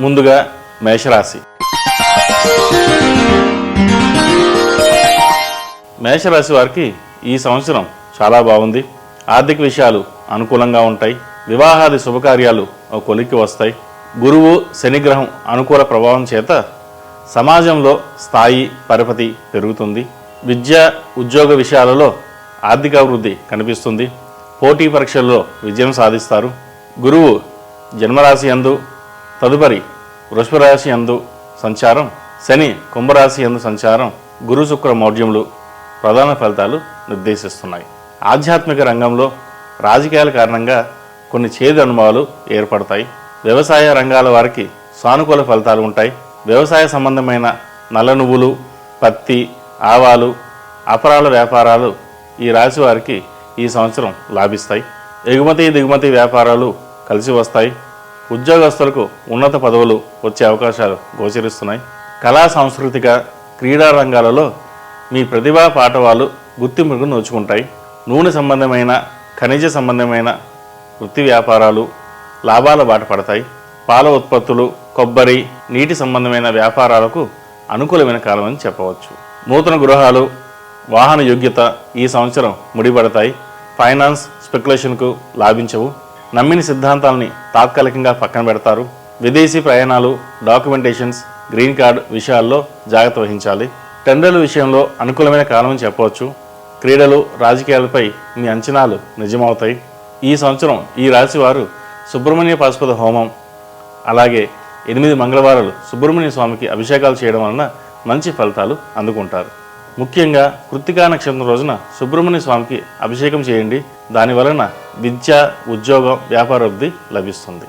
ముందుగా మేషరాశి. మేషరాశి వారికి ఈ సంవత్సరం చాలా బాగుంది. ఆర్థిక విషయాలు అనుకూలంగా ఉంటాయి. వివాహాది శుభకార్యాలు ఒక కొలిక్కి వస్తాయి. గురువు శనిగ్రహం అనుకూల ప్రభావం చేత సమాజంలో స్థాయి పరపతి పెరుగుతుంది. విద్య ఉద్యోగ విషయాలలో ఆర్థిక అభివృద్ధి కనిపిస్తుంది. పోటీ పరీక్షల్లో విజయం సాధిస్తారు. గురువు జన్మరాశి అందు తదుపరి వృషభరాశి అందు యందు సంచారం శని కుంభరాశి యందు సంచారం గురు శుక్ర మౌఢ్యములు ప్రధాన ఫలితాలు నిర్దేశిస్తున్నాయి. ఆధ్యాత్మిక రంగంలో రాజకీయాల కారణంగా కొన్ని చేదు అనుభవాలు ఏర్పడతాయి. వ్యవసాయ రంగాల వారికి సానుకూల ఫలితాలు ఉంటాయి. వ్యవసాయ సంబంధమైన నల్ల నువ్వులు పత్తి ఆవాలు అపరాల వ్యాపారాలు ఈ రాశి వారికి ఈ సంవత్సరం లాభిస్తాయి. ఎగుమతి దిగుమతి వ్యాపారాలు కలిసి వస్తాయి. ఉద్యోగస్తులకు ఉన్నత పదవులు వచ్చే అవకాశాలు గోచరిస్తున్నాయి. కళా సాంస్కృతిక క్రీడా రంగాలలో మీ ప్రతిభా పాఠవాలు గుర్తింపుకు నోచుకుంటాయి. నూనె సంబంధమైన ఖనిజ సంబంధమైన వృత్తి వ్యాపారాలు లాభాల బాట పడతాయి. పాల ఉత్పత్తులు కొబ్బరి నీటి సంబంధమైన వ్యాపారాలకు అనుకూలమైన కాలం అని చెప్పవచ్చు. నూతన గృహాలు వాహన యోగ్యత ఈ సంవత్సరం ముడిపడతాయి. ఫైనాన్స్ స్పెక్యులేషన్కు లాభించవు. నమ్మిన సిద్ధాంతాలని తాత్కాలికంగా పక్కన పెడతారు. విదేశీ ప్రయాణాలు డాక్యుమెంటేషన్స్ గ్రీన్ కార్డ్ విషయాల్లో జాగ్రత్త వహించాలి. టెండర్ల విషయంలో అనుకూలమైన కాలం చెప్పవచ్చు. క్రీడలు రాజకీయాలపై మీ అంచనాలు నిజమవుతాయి. ఈ సంవత్సరం ఈ రాశి వారు సుబ్రహ్మణ్య పాశుపత హోమం అలాగే ఎనిమిది మంగళవారాలు సుబ్రహ్మణ్య స్వామికి అభిషేకాలు చేయడం వలన మంచి ఫలితాలు అందుకుంటారు. ముఖ్యంగా కృత్తికా నక్షత్రం రోజున సుబ్రహ్మణ్య స్వామికి అభిషేకం చేయండి. దాని వలన విద్య ఉద్యోగం వ్యాపార లభిస్తుంది.